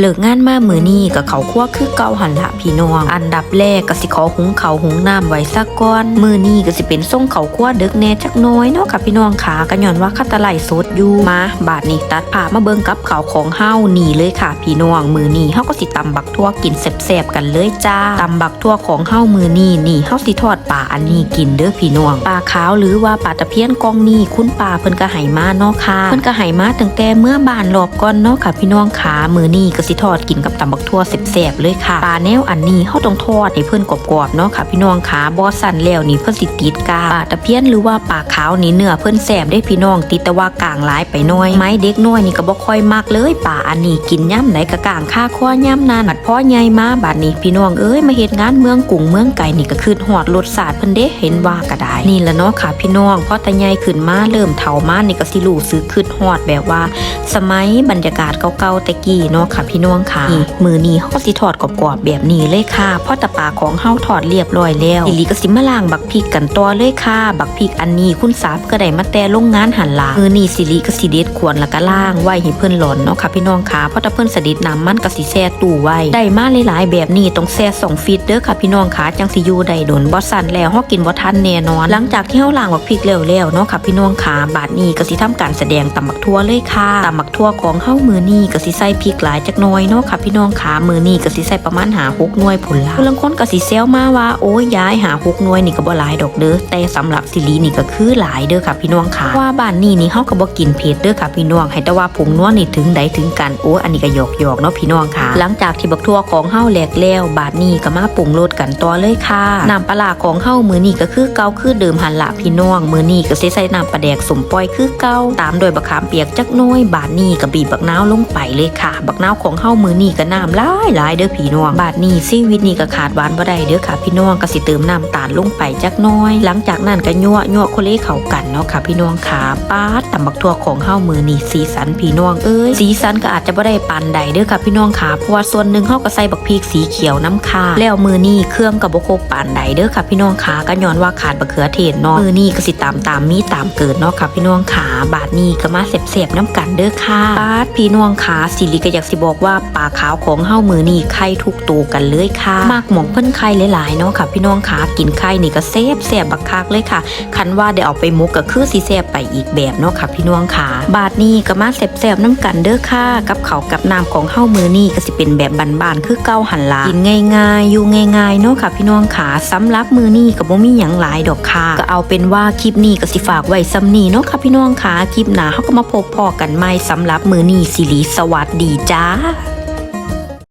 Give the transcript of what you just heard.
เลิกงานมามือนี้กับเขาคั่วคือเก่าหันละพี่น้อง อันดับแรกก็สิขอหุงเขาหุงน้ำไว้สักก่อนมือนี้ก็สิเป็นส่งเขาคั่วดึกแน่จักน้อยเนาะค่ะพี่น้องขาก็ย้อนว่าคัตะไลสดอยู่มา บาดนี้ตัดผ่ามาเบิ่งกับเขาของเฮานี่เลยค่ะพี่น้องมือนี้เฮาก็สิตำบักทั่วกินแซ่บๆกันเลยจ้าตำบักทั่วของเฮามือนี้นี่เฮาสิทอดปลาอันนี้กินเด้อพี่น้องปลาขาวหรือว่าปลาตะเพียนกองนี่คุณปลาเพิ่นก็ให้มาเนาะค่ะเพิ่นก็ให้มาตั้งแต่เมื่อบานรอบก่อนเนาะค่ะพี่น้องขามือนี้ก็สิทอดกินกับตำบักทั่วแซ่บๆเลยค่ะปลาแนวอันนี้เฮาต้องทอดให้เพิ่อนกรอบๆเนาะค่ะ พี่น้องขาบ่สั่นแล้วนี่เพิ่อนสิติดกาปลาตะเพียนหรือว่าปลาขาวนี่เนื้อเพิ่อนแซ่บได้พี่น้องติดแต่ว่ากลางหลายไปน่อยไม้เด็กน้อยนี่ก็บ่ค่อยมักเลยปลาอันนี้กินย่ำไหนก็กลางค่าข้อย่ำนานัดพ่อใหญ่มาบัดนี้พี่น้องเอ้ยมาเฮ็ดงานเมืองกรุงเมืองไก่นี่ก็คืดฮอดรสชาติเพิ่นเด้เห็นว่าก็ได้นี่ละเนาะค่ะ พี่น้องพอตาใหญ่ขึ้นมาเริ่มเฒ่ามานี่ก็สิรู้สึกคืดฮอดแบบว่า สมัยบรรยากาศเก่าๆแต่กี้เนาะค่ะพี่ี่น้องค่ะนี่มือนี้เฮาก็สิทอดกรอบๆแบบนี้เลยค่ะพราะตะปาของเฮาทอดเรียบร้อยแล้วอีลีก็สิมาล้างบักพริกกันต่อเลยค่ะ บักพริกอันนี้คุณสาบก็ได้มาแต่โรงงานหันหลามือนี้สิริก็สิเด็ดควรแล้วก็ล้างไว้ให้เพิ่อนหลอนเนาะค่ะพี่น้องค่ะพราะถ้าเพิ่อนสดิดน้ำมันก็สิแช่ตู้ไว้ได้มาหลายๆ แบบนี้ต้องแช่สองฟีตเด้อค่ะพี่น้องค่ะจังสิอยู่ได้โดนบ่สั่นแล้วเฮากินบ่ทันแน่นอน หลังจากที่เฮาล้างบักพริกแล้วแล้วเนาะค่ะพี่น้องค่ะบาดนี้ก็สิทำการแสดงตำบักทั่วเลยค่ะตำบักทั่วของเฮามือนี้ก็สิใส่พริกหลายจักน่อยเนาะค่ะพี่น้องค่ะมือนี้ก็สิใส่ประมาณหาหกหน่วยผุนละผู้ลางคนก็สิแซวมาว่าโอ้ยยายหาหกหน่วยนี่ก็บ่หลายดอกเด้อแต่สำหรับสิรินี่ก็คือหลายเด้อค่ะพี่น้องค่ะว่าบ้านนี้นี่เฮาก็บ่กินเผ็ดเด้อค่ะพี่น้องให้แต่ว่าผงนัวนี่ถึงใดถึงกันโอ้อันนี้ก็หยอกหยอกเนาะพี่น้องค่ะ หลังจากที่บักทั่วของเฮาแหลกแล้ว บาดนี้ก็มาปรุงรสกันต่อเลยค่ะน้ำปลาของเฮามือนี้ก็คือเกาคือเดิมหันละพี่น้อง มือนี้ก็สิใส่น้ำปลาแดกสมปลอยคือเกาตามโดยบักขามเปียกจักน้อยบาดนี้ก็บีบบักนาวลงไปเลยค่ะ บักนาวของของเฮามือนี้ก็น้ำหลายหลายเด้อพี่น้องบาดนี้ชีวิตนี้ก็ขาดหวานบ่ได้เด้อค่ะ พี่น้องก็สิเติมน้ำตาลลงไปจักน้อย หลังจากนั้นก็ยั่วยั่วโคเลเข้ากันเนาะค่ะ พี่น้องค่ะป๊าดตำบักทั่วของเฮามือนี้สีสันพี่น้องเอ้ยสีสันก็อาจจะบ่ได้ปานใดเด้อค่ะพี่น้องค่ะเพราะว่าส่วนหนึ่งเฮาก็ใส่บักพริกสีเขียวน้ำค่ะแล้วมือนี้เครื่องก็บ่ครบปานใดเด้อค่ะ พี่น้องค่ะก็ย้อนว่าขาดบักเขือเทศเนาะมือนี้ก็สิตามตามมีตามเกิดเนาะค่ะ พี่น้องค่ะบาดนี้ก็มาเสบๆน้ำกันเด้อค่ะปาดพี่น้องค่ะสิริก็อยากสิบอกว่าปลาขาวของเฮ้ามือนี้ไข่ทุกตัวกันเลยค่ะ มากหมองเพิ่นไข่หลายๆเนาะค่ะ พี่น้องค่ะกินไข่นี่ก็แซ่บแซ่บบักคักเลยค่ะ คันว่าได้เอาไปมุกก็คือสีแซ่บไปอีกแบบเนาะค่ะ พี่น้องค่ะ บาทนี้ก็มาแซ่บๆน้ำกันเด้อค่ะ กับเขากับน้ำของเฮ้ามือนี่ก็สิเป็นแบบบานๆคือเก้าหันลากินง่ายๆอยู่ง่ายๆเนาะค่ะ พี่น้องค่ะสำหรับมือนี่ก็บ่มีหยังหลายดอกค่ะ ก็เอาเป็นว่าคลิปนี้ก็สิฝากไว้ซ้ำนีเนาะค่ะพี่น้องค่ะคลิปหน้าเฮาก็มาพบพอกันใหม่สำหรับมือนี่สิริสวัสดีจ้า